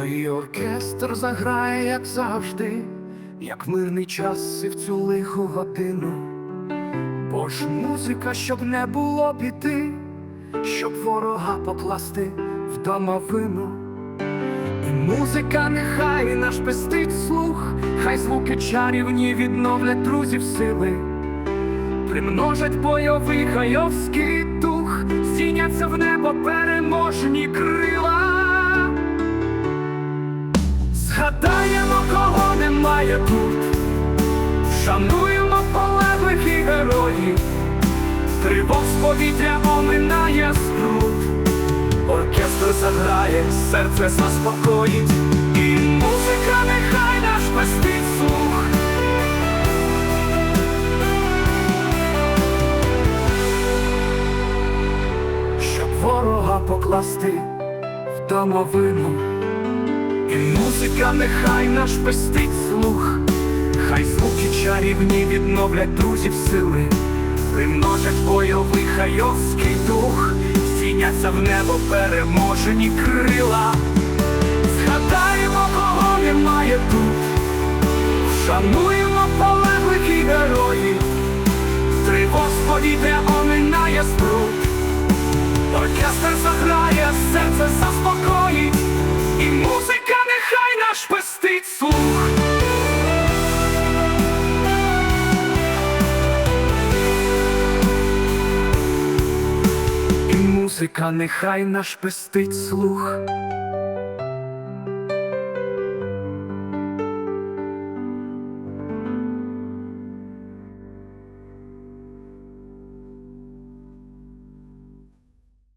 оркестр заграє, як завжди, як мирний час і в цю лиху годину. Бо ж музика, щоб не було біди, щоб ворога покласти в домовину. І музика нехай наш пестить слух, хай звуки чарівні відновлять друзів сили, примножать бойовий хайовський дух, здійняться в небо переможні Згадаємо, кого немає тут, шануємо полеглих і героїв, тривог з повітря оминає спрут. Оркестр заграє, серце заспокоїть, і музика нехай наш пестить слух. Щоб ворога покласти в домовину, і музика нехай наш пестить слух, хай звуки чарівні відновлять друзів сили, примножать бойовий хайовський дух, Сіняться в небо переможені крила. Згадаємо, кого немає тут, шануємо музика нехай наш пестить слух.